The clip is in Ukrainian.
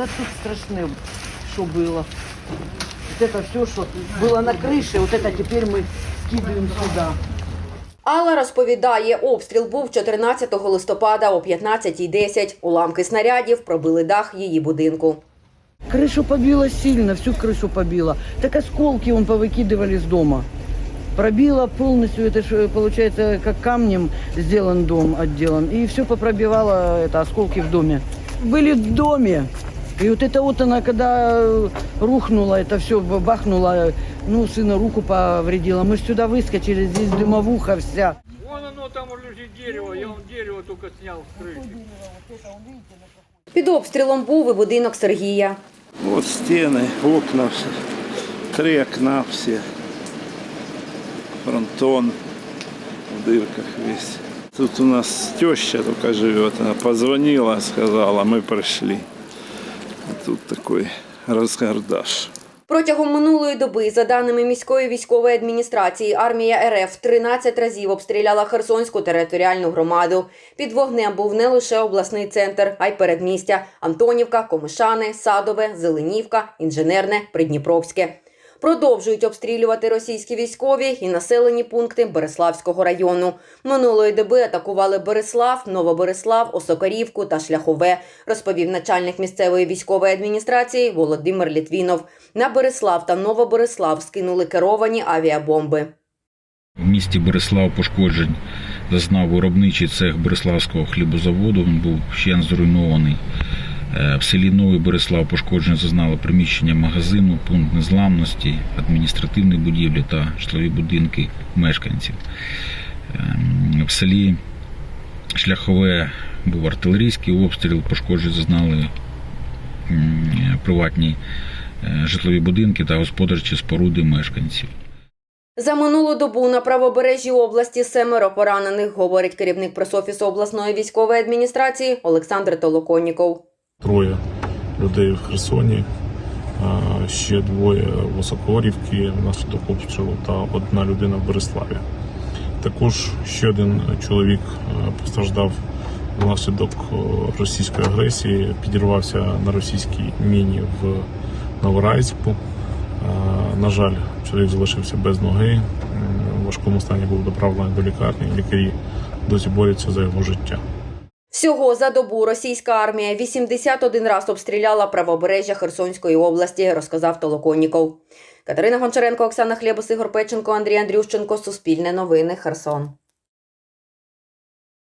Да тут страшно, что было. Вот это все, что было на крыше, вот это теперь мы скидываем сюда. Алла розповідає, обстріл був 14 листопада о 15.10. Уламки снарядів пробили дах її будинку. Крышу побило сильно, всю крышу побило. Так осколки он повыкидывали с дома. Пробило полностью, это ж, получается, как камнем сделан дом, отделан. И все попробивало это, осколки в доме. Были в доме. И вот это вот она, когда э, рухнула, это все бахнуло, ну, сына руку повредила. Мы ж сюда выскочили, здесь дымовуха вся. Вон оно там лежит дерево, я вам дерево только снял с крыши. Під обстрілом був і будинок Сергія. Вот стены, окна, все. три окна все. Фронтон в дырках весь. Тут у нас теща только живет. Она позвонила, сказала, мы пришли. Тут такий розгардаш. Протягом минулої доби, за даними міської військової адміністрації, армія РФ 13 разів обстріляла Херсонську територіальну громаду. Під вогнем був не лише обласний центр, а й передмістя Антонівка, Комишани, Садове, Зеленівка, Інженерне, Придніпровське. Продовжують обстрілювати російські військові і населені пункти Береславського району. Минулої доби атакували Береслав, Новобереслав, Осокарівку та Шляхове, розповів начальник місцевої військової адміністрації Володимир Літвінов. На Береслав та Новобереслав скинули керовані авіабомби. В місті Береслав пошкоджень зазнав виробничий цех Береславського хлібозаводу. Він був ще зруйнований. В селі Новий Береслав пошкодження зазнало приміщення магазину, пункт незламності, адміністративні будівлі та житлові будинки мешканців. Ем, В селі Шляхове був артилерійський обстріл, пошкоджень зазнали приватні е, житлові будинки та господарчі споруди мешканців. За минулу добу на правобережжі області семеро поранених, говорить керівник пресофісу обласної військової адміністрації Олександр Толоконніков. Троє людей в Херсоні, ще двоє в Осокорівці внаслідок обстрілу та одна людина в Береславі. Також ще один чоловік постраждав внаслідок російської агресії, підірвався на російській міні в Новорайську. На жаль, чоловік залишився без ноги. В важкому стані був доправлений до лікарні. Лікарі досі борються за його життя. Всього за добу російська армія 81 раз обстріляла правобережжя Херсонської області, розказав Толоконніков. Катерина Гончаренко, Оксана Хлєбус, Ігор Печенко, Андрій Андрющенко. Суспільне новини. Херсон.